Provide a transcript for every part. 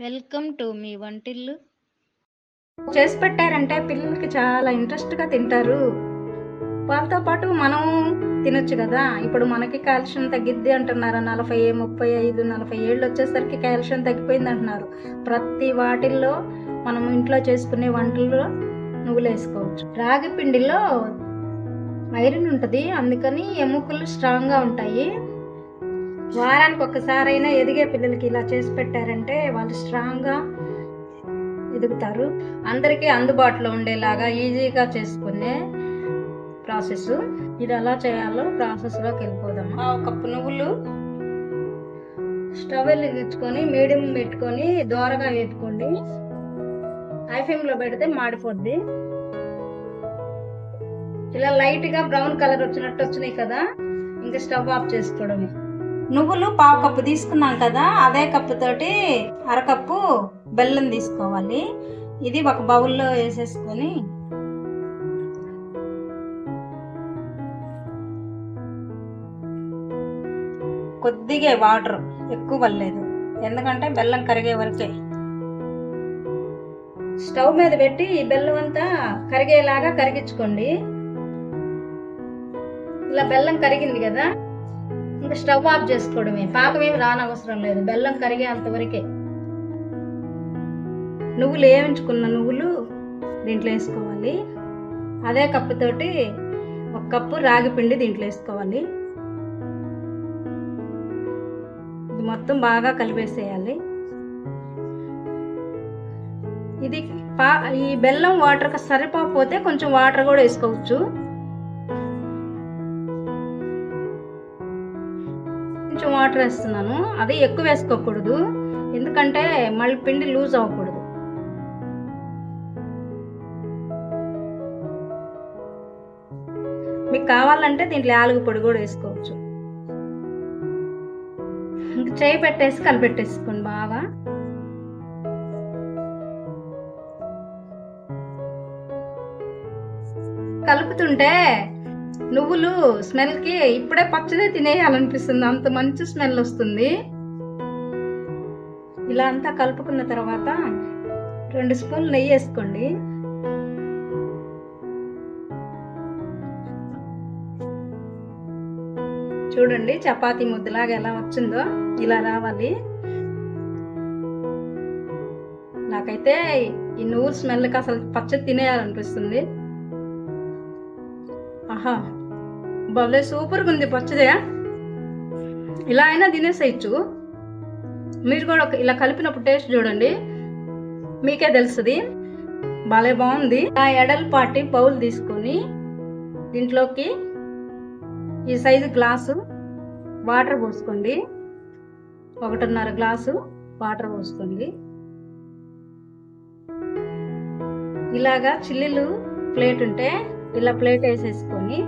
Welcome to me వంటిల్లు. చేసి పెట్టారంటే పిల్లలకి చాలా ఇంట్రెస్ట్గా తింటారు. వాళ్ళతో పాటు మనం తినొచ్చు కదా. ఇప్పుడు మనకి కాల్షియం తగ్గిద్ది అంటున్నారు. నలభై ముప్పై ఐదు నలభై ఏళ్ళు వచ్చేసరికి కాల్షియం తగ్గిపోయింది అంటున్నారు. ప్రతి వాటిల్లో మనం ఇంట్లో చేసుకునే వంటల్లో నువ్వులు వేసుకోవచ్చు. రాగి పిండిలో ఐరన్ ఉంటుంది. అందుకని ఎముకలు స్ట్రాంగ్గా ఉంటాయి. వారానికి ఒక్కసారైనా ఎదిగే పిల్లలకి ఇలా చేసి పెట్టారంటే వాళ్ళు స్ట్రాంగ్గా ఎదుగుతారు. అందరికీ అందుబాటులో ఉండేలాగా ఈజీగా చేసుకునే ప్రాసెస్. ఇది ఎలా చేయాలో ప్రాసెస్లోకి వెళ్ళిపోదాం. ఒక కప్పు నువ్వులు స్టవ్ వెలిగించుకొని మీడియం పెట్టుకొని దోరగా వేపుకోండి. హై ఫ్లేమ్లో పెడితే మాడిపోద్ది. ఇలా లైట్గా బ్రౌన్ కలర్ వచ్చినట్టు వచ్చినాయి కదా ఇంకా స్టవ్ ఆఫ్ చేసుకోవడమే. నువ్వులు పావు కప్పు తీసుకున్నాం కదా అదే కప్పుతోటి అరకప్పు బెల్లం తీసుకోవాలి. ఇది ఒక బౌల్లో వేసేసుకొని. కొద్దిగా వాటర్ ఎక్కువ పడలేదు ఎందుకంటే బెల్లం కరిగే వరకే. స్టవ్ మీద పెట్టి ఈ బెల్లం అంతా కరిగేలాగా కరిగించుకోండి. ఇలా బెల్లం కరిగింది కదా ఇంకా స్టవ్ ఆఫ్ చేసుకోవడమే. పాకం ఏమి రానవసరం లేదు. బెల్లం కరిగే అంతవరకే. నువ్వులు వేయించుకున్న నువ్వులు దీంట్లో వేసుకోవాలి. అదే కప్పుతోటి ఒక కప్పు రాగి పిండి దీంట్లో వేసుకోవాలి. ఇది మొత్తం బాగా కలిపేసేయాలి. ఇది పా ఈ బెల్లం వాటర్ సరిపోకపోతే కొంచెం వాటర్ కూడా వేసుకోవచ్చు. కొంచెం వాటర్ వేస్తున్నాను. అది ఎక్కువ వేసుకోకూడదు. ఎందుకంటే మళ్ళీ పిండి లూజ్ అవ్వకూడదు. మీకు కావాలంటే దీంట్లో యాలగు పొడి కూడా వేసుకోవచ్చు. ఇంక చేయి పెట్టేసి కలిపెట్టేసుకోండి బాగా. కలుపుతుంటే నువ్వులు స్మెల్కి ఇప్పుడే పచ్చదే తినేయాలనిపిస్తుంది. అంత మంచి స్మెల్ వస్తుంది. ఇలా అంతా కలుపుకున్న తర్వాత రెండు స్పూన్లు నెయ్యి వేసుకోండి. చూడండి చపాతి ముద్దలాగా ఎలా వచ్చిందో ఇలా రావాలి. నాకైతే ఈ నువ్వు స్మెల్కి అసలు పచ్చడి తినేయాలనిపిస్తుంది. ఆహా! భలే సూపర్గా ఉంది పచ్చదే ఇలా అయినా తినేసేయచ్చు. మీరు కూడా ఇలా కలిపినప్పుడు టేస్ట్ చూడండి. మీకే తెలుస్తుంది. భలే బాగుంది. ఆ ఎడల్పాటి బౌల్ తీసుకొని దీంట్లోకి ఈ సైజు గ్లాసు వాటర్ పోసుకోండి. ఒకటిన్నర గ్లాసు వాటర్ పోసుకోండి. ఇలాగా చిల్లీలు ప్లేట్ ఉంటే ఇలా ప్లేట్ వేసేసుకొని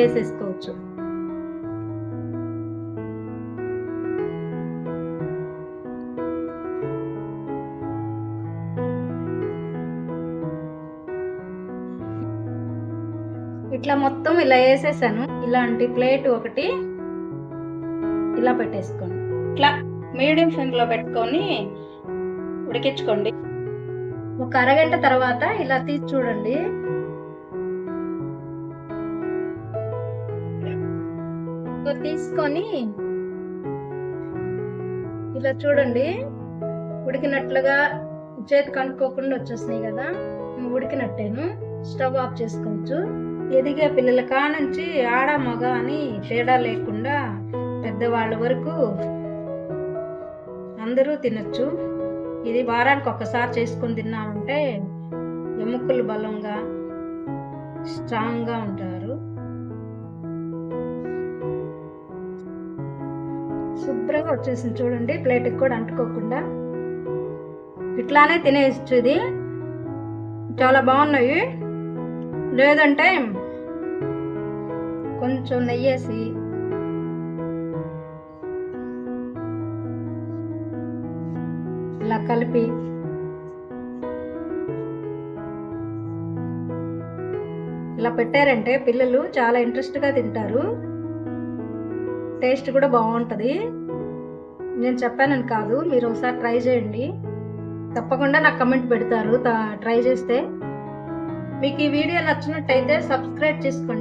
వేసేసుకోవచ్చు. ఇట్లా మొత్తం ఇలా వేసేసాను. ఇలాంటి ప్లేట్ ఒకటి ఇలా పెట్టేసుకోండి. ఇట్లా మీడియం ఫ్లేమ్లో పెట్టుకొని ఉడికించుకోండి. ఒక అరగంట తర్వాత ఇలా తీసి చూడండి. తీసుకొని ఇలా చూడండి. ఉడికినట్లుగా చేతి కనుక్కోకుండా వచ్చేసినాయి కదా. ఉడికినట్టేను. స్టవ్ ఆఫ్ చేసుకోవచ్చు. ఎదిగే పిల్లల కానుంచి ఆడ మగ అని తేడా లేకుండా పెద్దవాళ్ళ వరకు అందరూ తినచ్చు. ఇది వారానికి ఒక్కసారి చేసుకొని తిన్నామంటే ఎముకలు బలంగా స్ట్రాంగ్గా ఉంటారు. శుభ్రంగా వచ్చేసింది. చూడండి ప్లేట్కి కూడా అంటుకోకుండా. ఇట్లానే తినేయచ్చు ఇది. చాలా బాగున్నాయి. లేదంటే కొంచెం నెయ్యేసి. ఇలా కలిపి. ఇలా పెట్టారంటే పిల్లలు చాలా ఇంట్రెస్ట్గా తింటారు. టేస్ట్ కూడా బాగుంటుంది. నేను చెప్పానని కాదు మీరు ఒకసారి ట్రై చేయండి. తప్పకుండా నాకు కమెంట్ పెడతారు ట్రై చేస్తే. మీకు ఈ వీడియో నచ్చినట్టయితే సబ్స్క్రైబ్ చేసుకోండి.